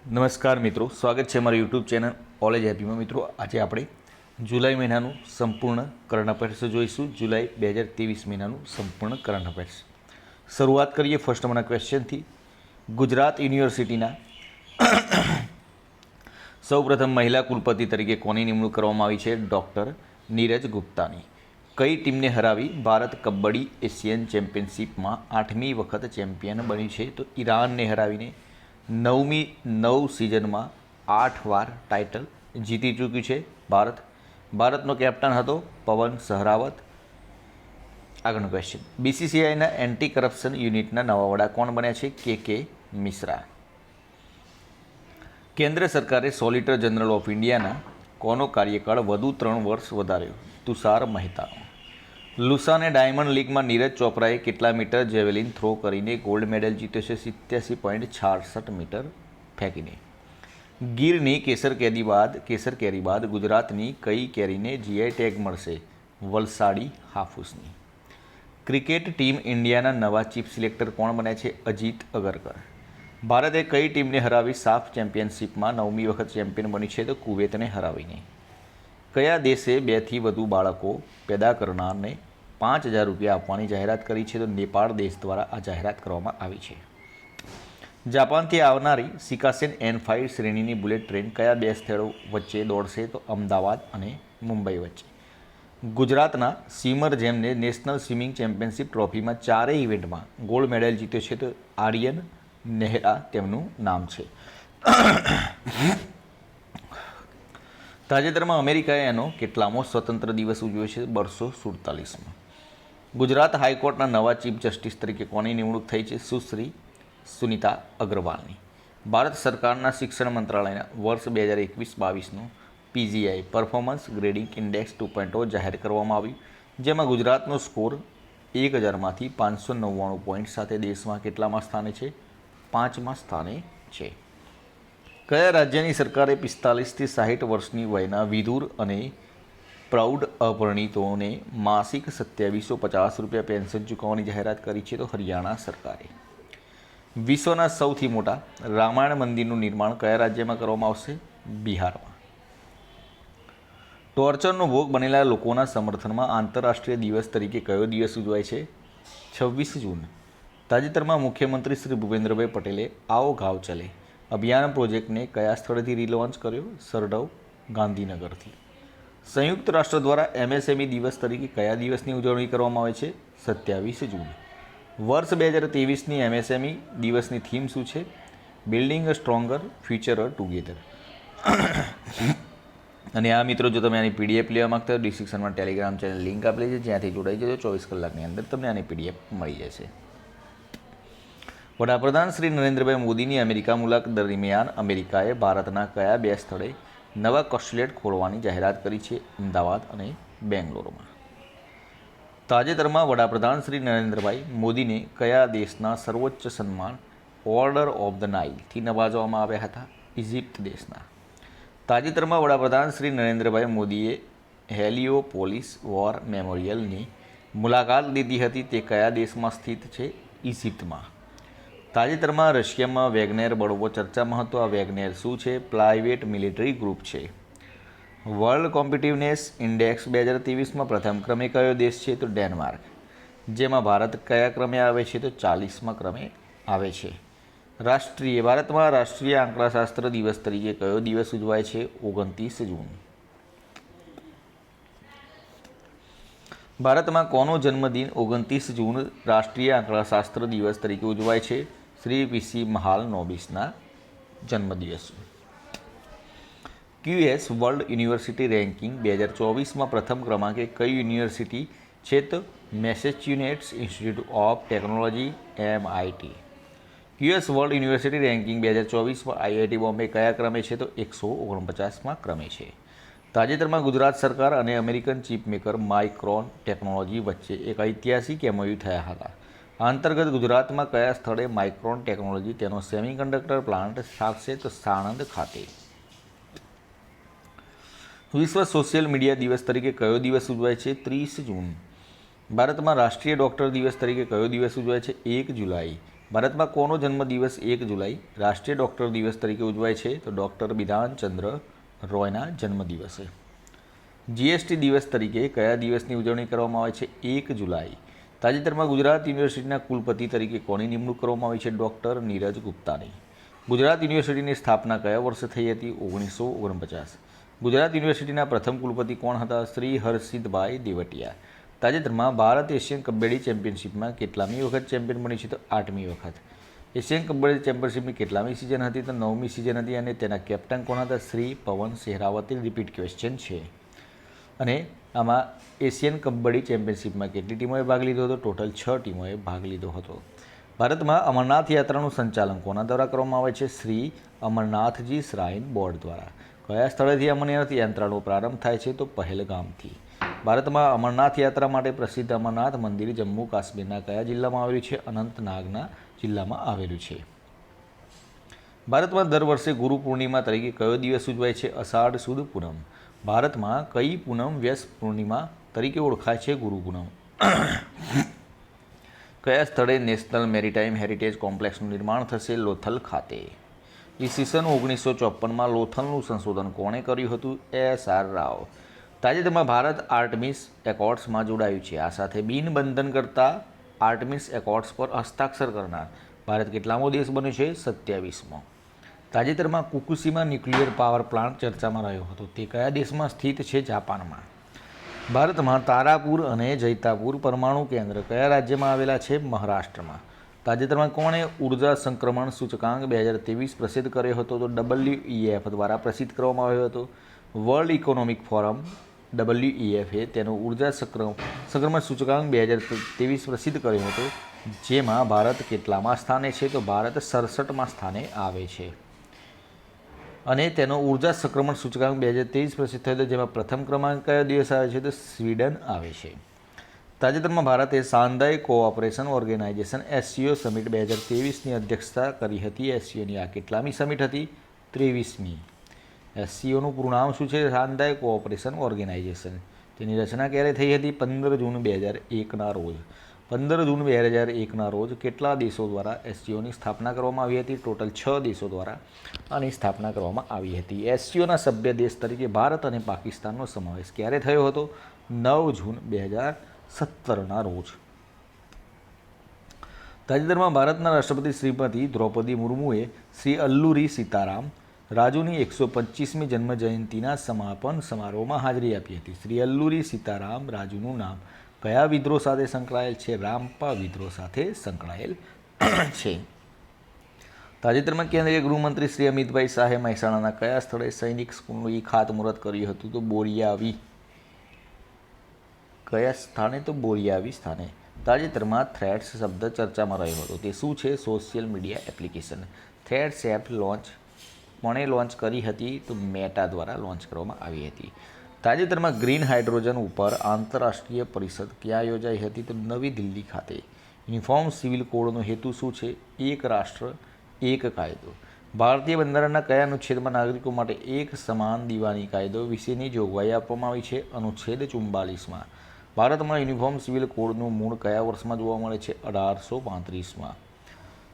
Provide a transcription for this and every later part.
નમસ્કાર મિત્રો, સ્વાગત છે મારા યુટ્યુબ ચેનલ ઓલેજ હેપીમાં મિત્રો, આજે આપણે જુલાઈ મહિનાનું સંપૂર્ણ કરંટ અફેર્સ જોઈશું. જુલાઈ બે હજાર ત્રેવીસ મહિનાનું સંપૂર્ણ કરંટ અફેર્સ શરૂઆત કરીએ ફર્સ્ટ નંબરના ક્વેશ્ચનથી ગુજરાત યુનિવર્સિટીના સૌપ્રથમ મહિલા કુલપતિ તરીકે કોની નિમણૂક કરવામાં આવી છે? ડૉક્ટર નીરજ ગુપ્તાની. કઈ ટીમને હરાવી ભારત કબડ્ડી એશિયન ચેમ્પિયનશિપમાં આઠમી વખત ચેમ્પિયન બન્યું છે? તો ઈરાનને હરાવીને નવમી, નવ સિઝનમાં આઠ વાર ટાઇટલ જીતી ચૂક્યું છે ભારત. ભારતનો કેપ્ટન હતો પવન સહરાવત. આગળનો ક્વેશ્ચન બીસીસીઆઈના એન્ટી કરપ્શન યુનિટના નવા વડા કોણ બન્યા છે? કે કે મિશ્રા. કેન્દ્ર સરકારે સોલિટર જનરલ ઓફ ઇન્ડિયાના કોનો કાર્યકાળ વધુ ત્રણ વર્ષ વધાર્યો? તુષાર મહેતાનો. લુસાને ડાયમંડ લીગમાં નીરજ ચોપરાએ કેટલા મીટર જેવેલિન થ્રો કરીને ગોલ્ડ મેડલ જીત્યો છે સિત્યાસી પોઈન્ટ છાસઠ મીટર ફેંકીને. ગીરની કેસર કેરી બાદ, કેસર કેરી બાદ ગુજરાતની કઈ કેરીને જીઆઈ ટેગ મળશે? વલસાડી હાફૂસની. ક્રિકેટ ટીમ ઇન્ડિયાના નવા ચીફ સિલેક્ટર કોણ બન્યા છે? અજીત અગરકર. ભારતે કઈ ટીમને હરાવી સાફ ચેમ્પિયનશિપમાં નવમી વખત ચેમ્પિયન બની છે તો કુવેતને હરાવીને? કયા દેશે બેથી વધુ બાળકો પેદા કરનારને પાંચ હજાર રૂપિયા આપવાની જાહેરાત કરી છે તો નેપાળ દેશ દ્વારા આ જાહેરાત કરવામાં આવી છે. જાપાનથી આવનારી સિકાસેન એન ફાઇવ શ્રેણીની બુલેટ ટ્રેન કયા બે સ્થળો વચ્ચે દોડશે તો અમદાવાદ અને મુંબઈ વચ્ચે. ગુજરાતના સ્વિમર જેમને નેશનલ સ્વિમિંગ ચેમ્પિયનશિપ ટ્રોફીમાં ચારેય ઇવેન્ટમાં ગોલ્ડ મેડલ જીત્યો છે તો આર્યન નેહરા તેમનું નામ છે. તાજેતરમાં અમેરિકાએ એનો કેટલામો સ્વતંત્ર દિવસ ઉજવ્યો છે, બરસો સુડતાલીસમાં. ગુજરાત હાઈકોર્ટના નવા ચીફ જસ્ટિસ તરીકે કોની નિમણૂક થઈ છે? સુશ્રી સુનિતા અગ્રવાલની. ભારત સરકારના શિક્ષણ મંત્રાલયના વર્ષ બે હજાર એકવીસ બાવીસનું PGI performance grading index two point જાહેર કરવામાં આવ્યું. જેમાં ગુજરાતનો સ્કોર એક હજારમાંથી પાંચસો નવ્વાણું પોઈન્ટ સાથે દેશમાં કેટલામાં સ્થાને છે? પાંચમા સ્થાને છે. કયા રાજ્યની સરકારે પિસ્તાલીસથી સાહીઠ વર્ષની વયના વિધુર અને પ્રૌઢ અપરિણીતોને માસિક સત્યાવીસો પચાસ રૂપિયા પેન્શન ચૂકવવાની જાહેરાત કરી છે તો હરિયાણા સરકારે. વિશ્વના સૌથી મોટા રામાયણ મંદિરનું નિર્માણ કયા રાજ્યમાં કરવામાં આવશે? બિહારમાં. ટોર્ચરનો ભોગ બનેલા લોકોના સમર્થનમાં આંતરરાષ્ટ્રીય દિવસ તરીકે કયો દિવસ ઉજવાય છે? છવ્વીસ જૂન. તાજેતરમાં મુખ્યમંત્રી શ્રી ભૂપેન્દ્રભાઈ પટેલે આવો ઘાવ ચલે. અભિયાન પ્રોજેક્ટને કયા સ્થળેથી રિલોન્ચ કર્યો? સરડવ, ગાંધીનગરથી. સંયુક્ત રાષ્ટ્ર દ્વારા એમએસએમઈ દિવસ તરીકે કયા દિવસની ઉજવણી કરવામાં આવે છે? સત્યાવીસ જૂન. વર્ષ બે હજાર ત્રેવીસની એમએસએમઈ દિવસની થીમ શું છે? Building a stronger future together અને આ મિત્રો, જો તમે આની પીડીએફ લેવા માગતા હો ડિસ્ક્રિપ્શનમાં ટેલિગ્રામ ચેનલ લિંક આપેલી છે, જ્યાંથી જોડાઈ જજો. ચોવીસ કલાકની અંદર તમને આની પીડીએફ મળી જશે. વડાપ્રધાન શ્રી નરેન્દ્રભાઈ મોદીની અમેરિકા મુલાકાત દરમિયાન અમેરિકાએ ભારતના કયા બે સ્થળે નવા કોન્સ્યુલેટ ખોલવાની જાહેરાત કરી છે અમદાવાદ અને બેંગ્લોરમાં. તાજેતરમાં વડાપ્રધાન શ્રી નરેન્દ્રભાઈ મોદીને કયા દેશના સર્વોચ્ચ સન્માન ઓર્ડર ઓફ ધ નાઇલથી નવાજવામાં આવ્યા હતા? ઇજિપ્ત દેશના. તાજેતરમાં વડાપ્રધાન શ્રી નરેન્દ્રભાઈ મોદીએ હેલિયોપોલિસ વોર મેમોરિયલની મુલાકાત લીધી હતી. તે કયા દેશમાં સ્થિત છે? ઇજિપ્તમાં તાજેતરમાં રશિયામાં વેગનેર બળવો ચર્ચામાં હતો. આ વેગનેર શું છે? પ્રાઇવેટ મિલિટરી ગ્રુપ છે. વર્લ્ડ કોમ્પિટિવનેસ ઇન્ડેક્સ બે હજાર ત્રેવીસમાં પ્રથમ ક્રમે કયો દેશ છે? તો ડેનમાર્ક. જેમાં ભારત કયા ક્રમે આવે છે? તો ચાલીસમાં ક્રમે આવે છે. રાષ્ટ્રીય, ભારતમાં રાષ્ટ્રીય આંકડાશાસ્ત્ર દિવસ તરીકે કયો દિવસ ઉજવાય છે? ઓગણત્રીસ જૂન. ભારતમાં કોનો જન્મદિન ઓગણત્રીસ જૂન રાષ્ટ્રીય આંકડાશાસ્ત્ર દિવસ તરીકે ઉજવાય છે? શ્રી પીસી મહાલ નોબિસના જન્મદિવસ. ક્યુએસ વર્લ્ડ યુનિવર્સિટી રેન્કિંગ બે હજાર ચોવીસમાં પ્રથમ ક્રમાંકે કઈ યુનિવર્સિટી છે તો Massachusetts institute of technology MIT QS world university ranking બે હજાર ચોવીસમાં આઈઆઈટી બોમ્બે કયા ક્રમે છે તો એકસો ઓગણપચાસમાં ક્રમે છે. તાજેતરમાં ગુજરાત સરકાર અને American chip maker Micron technology વચ્ચે એક ઐતિહાસિક એમઓયુ થયા હતા. આ અંતર્ગત ગુજરાતમાં કયા સ્થળે માઇક્રોન ટેકનોલોજી તેનો સેમિકન્ડક્ટર પ્લાન્ટ સ્થાપશે તો સાણંદ ખાતે? વિશ્વ સોશિયલ મીડિયા દિવસ તરીકે કયો દિવસ ઉજવાય છે? ત્રીસ જૂન. ભારતમાં રાષ્ટ્રીય ડૉક્ટર દિવસ તરીકે કયો દિવસ ઉજવાય છે? એક જુલાઈ. ભારતમાં કોનો જન્મદિવસ એક જુલાઈ? રાષ્ટ્રીય ડૉક્ટર દિવસ તરીકે ઉજવાય છે? તો ડૉક્ટર બિધાનચંદ્ર રોયના જન્મદિવસે જીએસટી દિવસ તરીકે કયા દિવસની ઉજવણી કરવામાં આવે છે? એક જુલાઈ. તાજેતરમાં ગુજરાત યુનિવર્સિટીના કુલપતિ તરીકે કોની નિમણૂક કરવામાં આવી છે? ડૉક્ટર નીરજ ગુપ્તાની. ગુજરાત યુનિવર્સિટીની સ્થાપના કયા વર્ષે થઈ હતી? ઓગણીસો ઓગણપચાસ. ગુજરાત યુનિવર્સિટીના પ્રથમ કુલપતિ કોણ હતા? શ્રી હર્ષિતભાઈ દેવટિયા. તાજેતરમાં ભારત એશિયન કબડ્ડી ચેમ્પિયનશિપમાં કેટલામી વખત ચેમ્પિયન બની છે? તો આઠમી વખત. એશિયન કબડ્ડી ચેમ્પિયનશિપની કેટલામી સિઝન હતી? તો નવમી સિઝન હતી અને તેના કેપ્ટન કોણ હતા? શ્રી પવન સેહરાવતી રિપીટ ક્વેશ્ચન છે. અને આમાં એશિયન કબડ્ડી ચેમ્પિયનશિપમાં કેટલી ટીમોએ ભાગ લીધો હતો? ટોટલ છ ટીમોએ ભાગ લીધો હતો. ભારતમાં અમરનાથ યાત્રાનું સંચાલન કોના દ્વારા કરવામાં આવે છે? શ્રી અમરનાથજી શ્રાઇન બોર્ડ દ્વારા. કયા સ્થળેથી અમરનાથ યાત્રાનો પ્રારંભ થાય છે? તો પહેલગામથી. ભારતમાં અમરનાથ યાત્રા માટે પ્રસિદ્ધ અમરનાથ મંદિર જમ્મુ કાશ્મીરના કયા જિલ્લામાં આવેલું છે? અનંતનાગના જિલ્લામાં આવેલું છે. ભારતમાં દર વર્ષે ગુરુ પૂર્ણિમા તરીકે કયો દિવસ ઉજવાય છે? અષાઢ સુદ પૂનમ. ભારતમાં કઈ પૂનમ વ્યસ પૂર્ણિમા તરીકે ઓળખાય છે ગુરુ પૂનમ? કયા સ્થળે નેશનલ મેરીટાઈમ હેરિટેજ કોમ્પ્લેક્સનું નિર્માણ થશે? લોથલ ખાતે. ઈસવીસન ઓગણીસો ચોપનમાં લોથલનું સંશોધન કોણે કર્યું હતું? S R Rao. તાજેતરમાં ભારત આર્ટમિસ એકોર્ડ્સમાં જોડાયું છે. આ સાથે બિન બંધન કરતા આર્ટમિસ એકોર્ડ્સ પર હસ્તાક્ષર કરનાર. ભારત કેટલામો દેશ બન્યો છે? સત્યાવીસમો. તાજેતરમાં કુકુસીમા ન્યુક્લિયર પાવર પ્લાન્ટ ચર્ચામાં રહ્યો હતો. તે કયા દેશમાં સ્થિત છે જાપાનમાં? ભારતમાં તારાપુર અને જૈતાપુર પરમાણુ કેન્દ્ર કયા રાજ્યમાં આવેલા છે? મહારાષ્ટ્રમાં. તાજેતરમાં કોણે ઊર્જા સંક્રમણ સૂચકાંક બે હજાર ત્રેવીસ પ્રસિદ્ધ કર્યો હતો? તો ડબલ્યુઈએફ દ્વારા પ્રસિદ્ધ કરવામાં આવ્યો હતો. વર્લ્ડ ઇકોનોમિક ફોરમ ડબલ્યુઈએફે તેનો ઊર્જા સંક્રમ સંક્રમણ સૂચકાંક બે હજાર ત્રેવીસ પ્રસિદ્ધ કર્યો હતો. જેમાં ભારત કેટલામાં સ્થાને છે? તો ભારત સડસઠમાં સ્થાને આવે છે. અને તેનો ઊર્જા સંક્રમણ સૂચકાંક બે હજાર ત્રેવીસ પ્રસિદ્ધ થયો જેમાં પ્રથમ ક્રમાંક કયો દિવસ આવે છે તો સ્વીડન આવે છે. તાજેતરમાં ભારતે Shanghai cooperation organisation SCO summit બે હજાર ત્રેવીસની અધ્યક્ષતા કરી હતી. એસસીઓની આ કેટલામી સમિટ હતી? ત્રેવીસમી. એસસીઓનું પૂર્ણામ શું છે? Shanghai cooperation organisation. તેની રચના ક્યારે થઈ હતી? પંદર જૂન બે હજાર એકના રોજ. પંદર જૂન બે હજાર એકના રોજ કેટલા દેશો દ્વારા એસસીઓની સ્થાપના કરવામાં આવી હતી? ટોટલ છ દેશો દ્વારા આની સ્થાપના કરવામાં આવી હતી. એસસીઓના સભ્ય દેશ તરીકે ભારત અને પાકિસ્તાનનો સમાવેશ ક્યારે થયો હતો? નવ જૂન બે હજાર સત્તરના રોજ. તાજેતરમાં ભારતના રાષ્ટ્રપતિ શ્રીમતી દ્રૌપદી મુર્મુએ શ્રી અલ્લુરી સીતારામ રાજુની એકસો પચીસમી જન્મ જયંતિના સમાપન સમારોહમાં હાજરી આપી હતી. શ્રી અલ્લુરી સીતારામ રાજુનું નામ કયા વિદ્રોહ સાથે સંકળાયેલ છે? રામપા વિદ્રોહ સાથે સંકળાયેલ છે. તાજેતરમાં કેન્દ્રીય ગૃહમંત્રી શ્રી અમિતભાઈ શાહે મહેસાણાના કયા સ્થળે સૈનિક સ્કૂલનું ખાતમુહૂર્ત કર્યું હતું? તો બોરિયાવી. કયા સ્થાને? તો બોરિયાવી સ્થાને. તાજેતરમાં થ્રેડ્સ શબ્દ ચર્ચામાં રહ્યો હતો. તે શું છે? Social media application. Threads app launch, કોણે લોન્ચ કરી હતી? તો મેટા દ્વારા લોન્ચ કરવામાં આવી હતી. તાજેતરમાં ગ્રીન હાઇડ્રોજન ઉપર આંતરરાષ્ટ્રીય પરિષદ ક્યાં યોજાઈ હતી તો નવી દિલ્હી ખાતે. યુનિફોર્મ સિવિલ કોડનો હેતુ શું છે? એક રાષ્ટ્ર, એક કાયદો. ભારતીય બંધારણના કયા અનુચ્છેદમાં નાગરિકો માટે એક સમાન દીવાની કાયદો વિશેની જોગવાઈ આપવામાં આવી છે? અનુચ્છેદ ચુમ્બાલીસમાં ભારતમાં યુનિફોર્મ સિવિલ કોડનું મૂળ કયા વર્ષમાં જોવા મળે છે? અઢારસો પાંત્રીસમાં.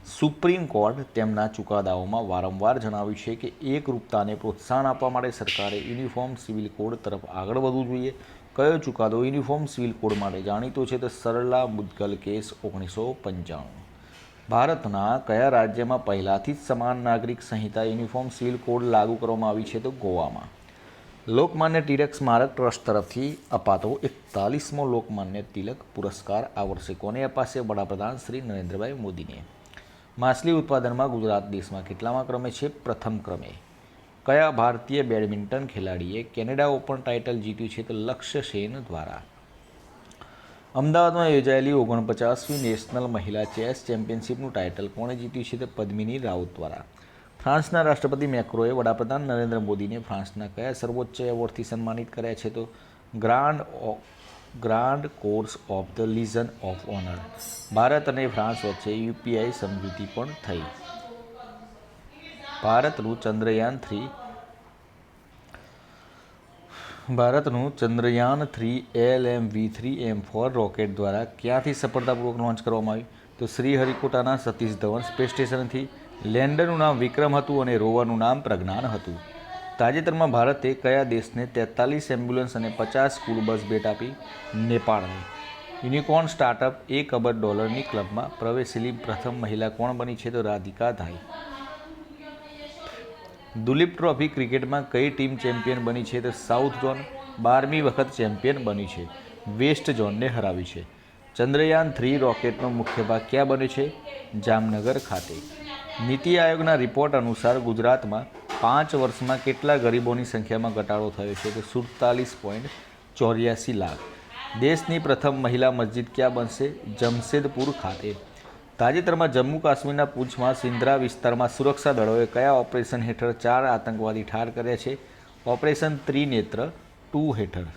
સુપ્રીમ કોર્ટ તેમના ચુકાદાઓમાં વારંવાર જણાવ્યું છે કે એકરૂપતાને પ્રોત્સાહન આપવા માટે સરકારે યુનિફોર્મ સિવિલ કોડ તરફ આગળ વધવું જોઈએ. કયો ચુકાદો યુનિફોર્મ સિવિલ કોડ માટે જાણીતો છે તો સરલા મુદ્ગલ કેસ ઓગણીસો પંચાણું. ભારતના કયા રાજ્યમાં પહેલાંથી જ સમાન નાગરિક સંહિતા યુનિફોર્મ સિવિલ કોડ લાગુ કરવામાં આવી છે તો ગોવામાં. લોકમાન્ય તિલક સ્મારક ટ્રસ્ટ તરફથી અપાતો એકતાલીસમો લોકમાન્ય તિલક પુરસ્કાર આ વર્ષે કોને અપાશે? વડાપ્રધાન શ્રી નરેન્દ્રભાઈ મોદીને. માછલી ઉત્પાદનમાં ગુજરાત દેશમાં કેટલામાં ક્રમે છે? પ્રથમ ક્રમે. કયા ભારતીય બેડમિન્ટન ખેલાડીએ કેનેડા ઓપન ટાઇટલ જીત્યું છે? તો લક્ષ્ય સેન દ્વારા. અમદાવાદમાં યોજાયેલી ઓગણપચાસમી નેશનલ મહિલા ચેસ ચેમ્પિયનશિપનું ટાઇટલ કોણે જીત્યું છે? તે પદ્મિની રાઉત દ્વારા. ફ્રાન્સના રાષ્ટ્રપતિ મેક્રોએ વડાપ્રધાન નરેન્દ્ર મોદીને ફ્રાન્સના કયા સર્વોચ્ચ એવોર્ડથી સન્માનિત કર્યા છે? તો grand grand cross of the legion of honour Bharat અને ફ્રાન્સ વચ્ચે યુપીઆઈ સમજૂતી પણ થઈ. ભારતનું ચંદ્રયાન થ્રી ભારતનું Chandrayaan three L M V three M four rocket દ્વારા ક્યાંથી સફળતાપૂર્વક લોન્ચ કરવામાં આવ્યું તો શ્રીહરિકોટાના સતીશ ધવન સ્પેસ સ્ટેશનથી લેન્ડરનું નામ વિક્રમ હતું અને રોવરનું નામ પ્રજ્ઞાન હતું. તાજેતરમાં ભારતે કયા દેશને તેતાલીસ એમ્બ્યુલન્સ અને પચાસ સ્કૂલ બસ ભેટ આપી? નેપાળને. યુનિકોર્ન સ્ટાર્ટઅપ એક અબજ ડોલરની ક્લબમાં પ્રવેશેલી પ્રથમ મહિલા કોણ બની છે તો રાધિકા ધાઈ. દુલીપ ટ્રોફી ક્રિકેટમાં કઈ ટીમ ચેમ્પિયન બની છે તો સાઉથ ઝોન? બારમી વખત ચેમ્પિયન બની છે. વેસ્ટ ઝોનને હરાવી છે. ચંદ્રયાન થ્રી રોકેટનો મુખ્ય ભાગ ક્યાં બન્યો છે? જામનગર ખાતે. નીતિ આયોગના રિપોર્ટ અનુસાર ગુજરાતમાં પાંચ વર્ષમાં કેટલા ગરીબોની સંખ્યામાં ઘટાડો થયો છે તો સુડતાલીસ પોઈન્ટ ચોર્યાસી લાખ. દેશની પ્રથમ મહિલા મસ્જિદ ક્યાં બનશે? જમશેદપુર ખાતે. તાજેતરમાં જમ્મુ કાશ્મીરના પૂંછમાં સિંદ્રા વિસ્તારમાં સુરક્ષા દળોએ કયા ઓપરેશન હેઠળ ચાર આતંકવાદી ઠાર કર્યા છે? ઓપરેશન ત્રિનેત્ર ટુ હેઠળ.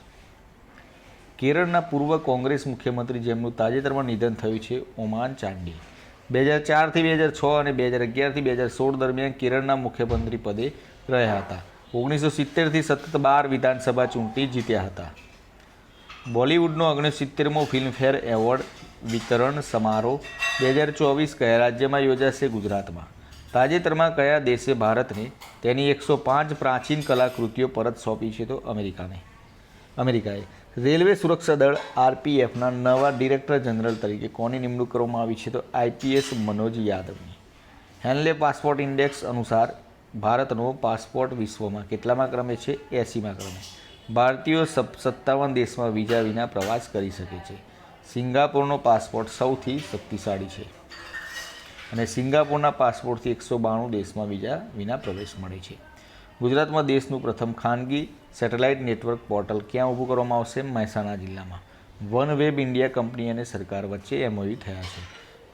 કેરળના પૂર્વ કોંગ્રેસ મુખ્યમંત્રી જેમનું તાજેતરમાં નિધન થયું છે ઓમાન ચાંડી. બે હજાર ચારથી બે હજાર છ અને બે હજાર અગિયારથી બે હજાર સોળ દરમિયાન કેરળના મુખ્યમંત્રી પદે રહ્યા હતા. ઓગણીસો સિત્તેરથી સતત બાર વિધાનસભા ચૂંટણી જીત્યા હતા. બોલિવૂડનો ઓગણસિત્તેરમો ફિલ્મફેર એવોર્ડ વિતરણ સમારોહ બે હજાર ચોવીસ કયા રાજ્યમાં યોજાશે ગુજરાતમાં? તાજેતરમાં કયા દેશે ભારતને તેની એકસો પાંચ પ્રાચીન કલાકૃતિઓ પરત સોંપી છે તો અમેરિકાને? અમેરિકાએ. રેલવે સુરક્ષા દળ આરપીએફના નવા ડિરેક્ટર જનરલ તરીકે કોની નિમણૂક કરવામાં આવી છે તો આઈપીએસ મનોજ યાદવની. હેન્લે પાસપોર્ટ ઇન્ડેક્સ અનુસાર ભારતનો પાસપોર્ટ વિશ્વમાં કેટલામાં ક્રમે છે? એંસીમાં ક્રમે. ભારતીયો સપ સત્તાવન દેશમાં વિઝા વિના પ્રવાસ કરી શકે છે. સિંગાપોરનો પાસપોર્ટ સૌથી શક્તિશાળી છે. અને સિંગાપોરના પાસપોર્ટથી એકસો બાણું દેશમાં વિઝા વિના પ્રવેશ મળે છે. ગુજરાતમાં દેશનું પ્રથમ ખાનગી સેટેલાઇટ નેટવર્ક પોર્ટલ ક્યાં ઊભું કરવામાં આવશે? મહેસાણા જિલ્લામાં. વન વેબ ઇન્ડિયા કંપની અને સરકાર વચ્ચે એમઓયુ થયા છે.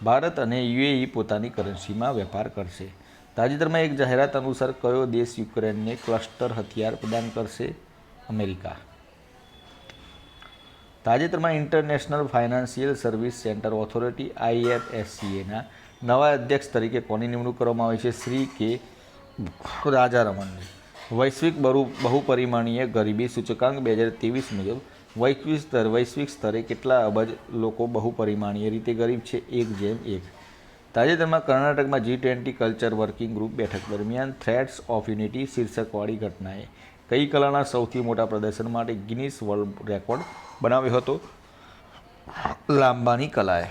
ભારત અને યુએઈ પોતાની કરન્સીમાં વેપાર કરશે. તાજેતરમાં એક જાહેરાત અનુસાર કયો દેશ યુક્રેનને ક્લસ્ટર હથિયાર પ્રદાન કરશે? અમેરિકા. તાજેતરમાં international financial service centre authority આઈએફએસસીએના નવા અધ્યક્ષ તરીકે કોની નિમણૂક કરવામાં આવી છે? શ્રી કે રાજારમણની. વૈશ્વિક બહુ બહુપરિમાણીય ગરીબી સૂચકાંક બે હજાર ત્રેવીસ મુજબ, વૈશ્વિક સ્તર વૈશ્વિક સ્તરે કેટલા અબજ લોકો બહુપરિમાણીય રીતે ગરીબ છે? એક જેમ એક. તાજેતરમાં કર્ણાટકમાં G twenty culture working group બેઠક દરમિયાન થ્રેડ્સ ઓફ યુનિટી શીર્ષકવાળી ઘટનાએ કઈ કલાના સૌથી મોટા પ્રદર્શન માટે ગિનિસ વર્લ્ડ રેકોર્ડ બનાવ્યો હતો? લાંબાની કલાએ.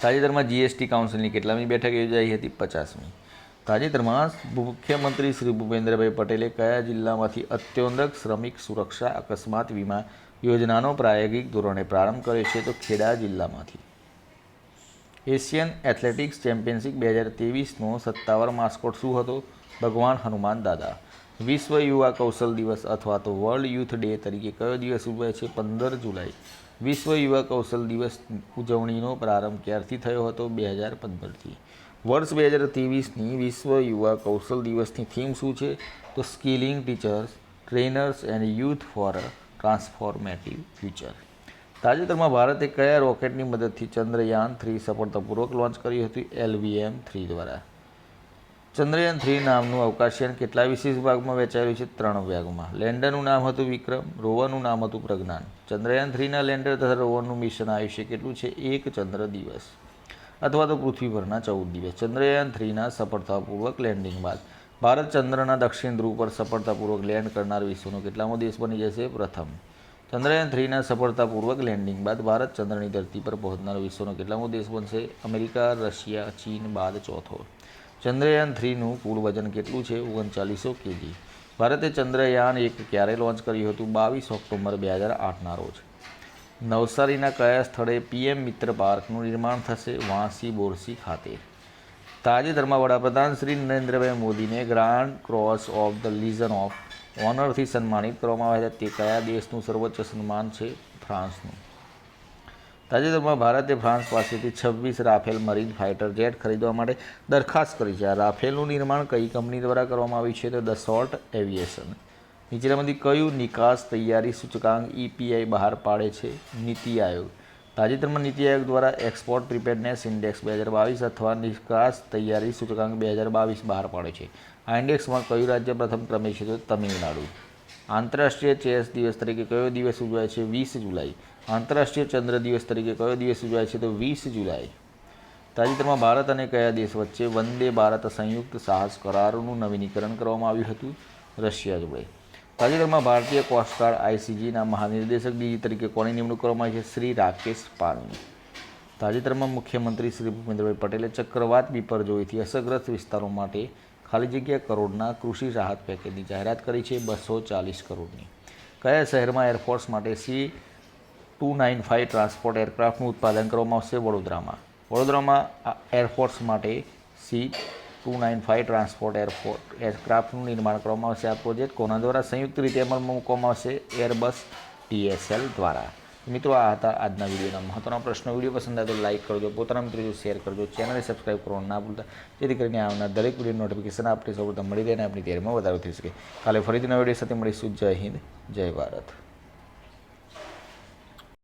તાજેતરમાં જીએસટી કાઉન્સિલની કેટલામી બેઠક યોજાઈ હતી? પચાસમી. તાજેતરમાં મુખ્યમંત્રી શ્રી ભૂપેન્દ્રભાઈ પટેલે કયા જિલ્લામાંથી અત્યંતક શ્રમિક સુરક્ષા અકસ્માત વીમા યોજનાનો પ્રાયોગિક ધોરણે પ્રારંભ કર્યો છે તો ખેડા જિલ્લામાંથી? એશિયન એથ્લેટિક્સ ચેમ્પિયનશિપ બે હજાર ત્રેવીસનો સત્તાવાર માસ્કોટ શું હતો? ભગવાન હનુમાન દાદા. વિશ્વ યુવા કૌશલ દિવસ અથવા તો વર્લ્ડ યુથ ડે તરીકે કયો દિવસ ઉજવાય છે? પંદર જુલાઈ. વિશ્વ યુવા કૌશલ દિવસ ઉજવણીનો પ્રારંભ ક્યારથી થયો હતો? બે હજાર પંદરથી. વર્ષ બે હજાર ત્રેવીસની વિશ્વ યુવા કૌશલ દિવસની થીમ શું છે? તો skilling teachers, trainers and youth for transformative future. તાજેતરમાં ભારતે કયા રોકેટની મદદથી ચંદ્રયાન થ્રી સફળતાપૂર્વક લોન્ચ કર્યું હતું? એલવીએમ થ્રી દ્વારા. ચંદ્રયાન થ્રી નામનું અવકાશયાન કેટલા વિશેષ ભાગમાં વહેંચાયેલું છે? ત્રણ ભાગમાં. લેન્ડરનું નામ હતું વિક્રમ, રોવરનું નામ હતું પ્રજ્ઞાન. ચંદ્રયાન થ્રીના લેન્ડર તથા રોવરનું મિશન આયુષ્ય કેટલું છે? એક ચંદ્ર દિવસ. અથવા તો પૃથ્વી પરના ચૌદ દિવસ. ચંદ્રયાન થ્રીના સફળતાપૂર્વક લેન્ડિંગ બાદ. ભારત ચંદ્રના દક્ષિણ ધ્રુવ પર સફળતાપૂર્વક લેન્ડ કરનાર વિશ્વનો કેટલામો દેશ બની જશે? પ્રથમ. ચંદ્રયાન થ્રીના સફળતાપૂર્વક લેન્ડિંગ બાદ ભારત ચંદ્રની ધરતી પર પહોંચનાર વિશ્વનો કેટલામો દેશ બનશે? અમેરિકા, રશિયા, ચીન બાદ ચોથો. ચંદ્રયાન થ્રીનું કુલ વજન કેટલું છે? ઓગણચાલીસો કેજી. ભારતે ચંદ્રયાન એક ક્યારે લોન્ચ કર્યું હતું? બાવીસ ઓક્ટોબર બે હજાર આઠના રોજ. નવસારીના કયા સ્થળે પીએમ મિત્ર પાર્કનું નિર્માણ થશે? વાંસી, બોરસી ખાતે તાજેતરમાં વડાપ્રધાન શ્રી નરેન્દ્રભાઈ મોદીને grand cross of the legion of ઓનરથી સન્માનિત કરવામાં આવ્યા હતા. તે કયા દેશનું સર્વોચ્ચ સન્માન છે? ફ્રાન્સનું. તાજેતરમાં ભારતે ફ્રાન્સ પાસેથી છવ્વીસ રાફેલ મરીન ફાઇટર જેટ ખરીદવા માટે દરખાસ્ત કરી છે. આ રાફેલનું નિર્માણ કઈ કંપની દ્વારા કરવામાં આવ્યું છે? તો ધ સોલ્ટ એવિએશન. નીચેનામાંથી કયું નિકાસ તૈયારી સૂચકાંક ઈપીઆઈ બહાર પાડે છે? નીતિ આયોગ. તાજેતરમાં નીતિ આયોગ દ્વારા એક્સપોર્ટ પ્રિપેરનેસ ઇન્ડેક્સ બે હજાર બાવીસ અથવા નિકાસ તૈયારી સૂચકાંક બે હજાર બાવીસ બહાર પાડે છે. આ ઇન્ડેક્સમાં કયું રાજ્ય પ્રથમ ક્રમે છે તો તમિલનાડુ. આંતરરાષ્ટ્રીય ચેસ દિવસ તરીકે કયો દિવસ ઉજવાય છે? વીસ જુલાઈ. આંતરરાષ્ટ્રીય ચંદ્ર દિવસ તરીકે કયો દિવસ ઉજવાય છે તો વીસ જુલાઈ. તાજેતરમાં ભારત અને કયા દેશ વચ્ચે વંદે ભારત સંયુક્ત સાહસ કરારનું નવીનીકરણ કરવામાં આવ્યું હતું? રશિયા જોડે. તાજેતરમાં ભારતીય કોસ્ટગાર્ડ આઈસીજીના મહાનિર્દેશક ડીજી તરીકે કોની નિમણૂક કરવામાં આવી છે? શ્રી રાકેશ પાણી તાજેતરમાં મુખ્યમંત્રી શ્રી ભૂપેન્દ્રભાઈ પટેલે ચક્રવાત બીપરજોઈથી અસરગ્રસ્ત વિસ્તારો માટે ખાલી જગ્યા કરોડના કૃષિ રાહત પેકેજની જાહેરાત કરી છે બસો ચાલીસ કરોડની. કયા શહેરમાં એરફોર્સ માટે C two nine five transport એરક્રાફ્ટનું ઉત્પાદન કરવામાં આવશે વડોદરામાં? વડોદરામાં એરફોર્સ માટે C two nine five transport એરફોર્ટ એરક્રાફ્ટનું નિર્માણ કરવામાં આવશે. આ પ્રોજેક્ટ કોના દ્વારા સંયુક્ત રીતે અમલમાં મૂકવામાં આવશે? એરબસ ટીએસએલ દ્વારા. મિત્રો, આ હતા આજના વિડીયોના મહત્વનો પ્રશ્નો. વીડિયો પસંદ આવે તો લાઇક કરજો, પોતાના મિત્રો શેર કરજો, ચેનલને સબસ્ક્રાઈબ કરવાનું ના ભૂલતા, જેથી કરીને આવનાર દરેક વીડિયો નોટિફિકેશન આપણી સૌપ્રથમ મળી રહે અને આપણી તૈયારીમાં વધારો થઈ શકે. કાલે ફરીથી નવા વીડિયો સાથે મળીશું. જય હિન્દ, જય ભારત.